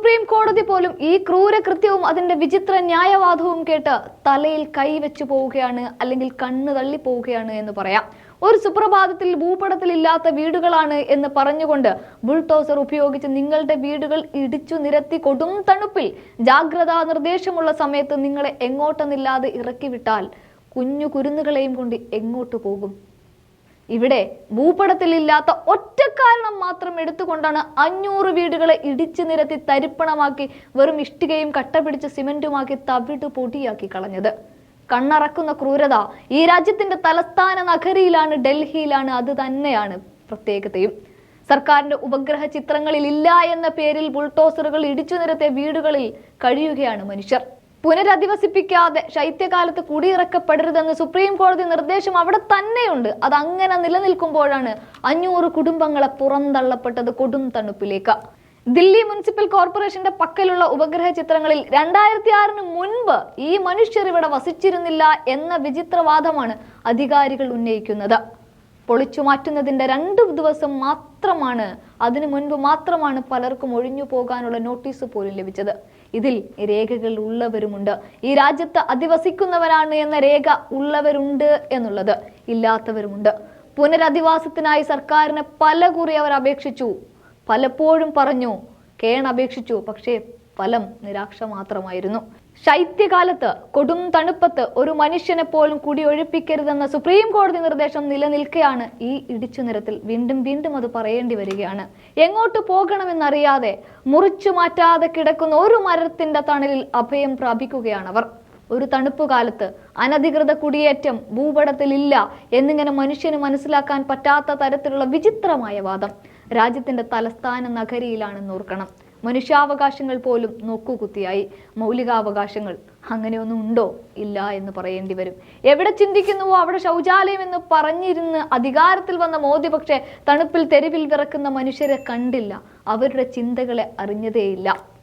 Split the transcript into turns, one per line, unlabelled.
Supreme കോടതി പോലും ഈ ക്രൂരകൃത്യവും അതിന്റെ വിചിത്ര ന്യായവാദവും കേട്ട് തലയിൽ കൈവച്ചു പോവുകയാണ് അല്ലെങ്കിൽ കണ്ണ് തള്ളി പോവുകയാണ് എന്ന് പറയാം. ഒരു സുപ്രഭാതത്തിൽ ഭൂപടത്തിൽ ഇല്ലാത്ത വീടുകളാണ് എന്ന് പറഞ്ഞുകൊണ്ട് ബുൾടോസർ ഉപയോഗിച്ച് നിങ്ങളുടെ വീടുകൾ ഇടിച്ചു നിരത്തി കൊടും തണുപ്പിൽ ജാഗ്രതാ നിർദ്ദേശമുള്ള സമയത്ത് നിങ്ങളെ എങ്ങോട്ടെന്നില്ലാതെ ഇറക്കി വിട്ടാൽ കുഞ്ഞു കുരുന്നുകളെയും കൊണ്ട് എങ്ങോട്ട് പോകും? ഇവിടെ ഭൂപടത്തിലില്ലാത്ത ഒറ്റ കാരണം മാത്രം എടുത്തുകൊണ്ടാണ് അഞ്ഞൂറ് വീടുകളെ ഇടിച്ചു നിരത്തി തരിപ്പണമാക്കി വെറും ഇഷ്ടികയും കട്ട പിടിച്ച് സിമെന്റുമാക്കി തവിട് പൊടിയാക്കി കളഞ്ഞത്. കണ്ണറക്കുന്ന ക്രൂരത ഈ രാജ്യത്തിന്റെ തലസ്ഥാന നഗരിയിലാണ് ഡൽഹിയിലാണ് അത് തന്നെയാണ് പ്രത്യേകതയും. സർക്കാരിന്റെ ഉപഗ്രഹ ചിത്രങ്ങളിൽ ഇല്ല എന്ന പേരിൽ ബുൾട്ടോസറുകൾ ഇടിച്ചു നിരത്തിയ വീടുകളിൽ കഴിയുകയാണ് മനുഷ്യർ. പുനരധിവസിപ്പിക്കാതെ ശൈത്യകാലത്ത് കുടിയിറക്കപ്പെടരുതെന്ന് സുപ്രീം കോടതി നിർദ്ദേശം അവിടെ തന്നെയുണ്ട്. അത് അങ്ങനെ നിലനിൽക്കുമ്പോഴാണ് അഞ്ഞൂറ് കുടുംബങ്ങളെ പുറന്തള്ളപ്പെട്ടത് കൊടും തണുപ്പിലേക്ക്. ദില്ലി മുനിസിപ്പൽ കോർപ്പറേഷന്റെ പക്കലുള്ള ഉപഗ്രഹ ചിത്രങ്ങളിൽ രണ്ടായിരത്തി ആറിന് മുൻപ് ഈ മനുഷ്യർ ഇവിടെ വസിച്ചിരുന്നില്ല എന്ന വിചിത്രവാദമാണ് അധികാരികൾ ഉന്നയിക്കുന്നത്. പൊളിച്ചു മാറ്റുന്നതിന്റെ രണ്ട് ദിവസം മാത്രമാണ് അതിനു മുൻപ് മാത്രമാണ് പലർക്കും ഒഴിഞ്ഞു പോകാനുള്ള നോട്ടീസ് പോലും ലഭിച്ചത്. ഇതിൽ രേഖകൾ ഉള്ളവരുമുണ്ട്. ഈ രാജ്യത്ത് അധിവസിക്കുന്നവരാണ് എന്ന രേഖ ഉള്ളവരുണ്ട് എന്നുള്ളത് ഇല്ലാത്തവരുമുണ്ട്. പുനരധിവാസത്തിനായി സർക്കാരിന് പല കുറി അവർ അപേക്ഷിച്ചു. പലപ്പോഴും പറഞ്ഞു കേൺ അപേക്ഷിച്ചു പക്ഷേ ഫലം നിരാക്ഷ മാത്രമായിരുന്നു. ശൈത്യകാലത്ത് കൊടും തണുപ്പത്ത് ഒരു മനുഷ്യനെ പോലും കുടിയൊഴിപ്പിക്കരുതെന്ന സുപ്രീം കോടതി നിർദ്ദേശം നിലനിൽക്കുകയാണ് ഈ ഇടിച്ചു നിരത്തിൽ വീണ്ടും വീണ്ടും അത് പറയേണ്ടി വരികയാണ്. എങ്ങോട്ട് പോകണമെന്നറിയാതെ മുറിച്ചു മാറ്റാതെ കിടക്കുന്ന ഒരു മരത്തിന്റെ തണലിൽ അഭയം പ്രാപിക്കുകയാണ് അവർ ഒരു തണുപ്പ് കാലത്ത് അനധികൃത കുടിയേറ്റം ഭൂപടത്തിലില്ല എന്നിങ്ങനെ മനുഷ്യന് മനസ്സിലാക്കാൻ പറ്റാത്ത തരത്തിലുള്ള വിചിത്രമായ വാദം. രാജ്യത്തിന്റെ തലസ്ഥാന നഗരിയിലാണെന്ന് ഓർക്കണം. മനുഷ്യാവകാശങ്ങൾ പോലും നോക്കുകുത്തിയായി. മൗലികാവകാശങ്ങൾ അങ്ങനെയൊന്നും ഉണ്ടോ? ഇല്ല എന്ന് പറയേണ്ടി വരും. എവിടെ ചിന്തിക്കുന്നുവോ അവിടെ ശൗചാലയം എന്ന് പറഞ്ഞിരുന്ന് അധികാരത്തിൽ വന്ന മോദി പക്ഷേ തണുപ്പിൽ തെരുവിൽ വിറക്കുന്ന മനുഷ്യരെ കണ്ടില്ല. അവരുടെ ചിന്തകളെ അറിഞ്ഞതേയില്ല.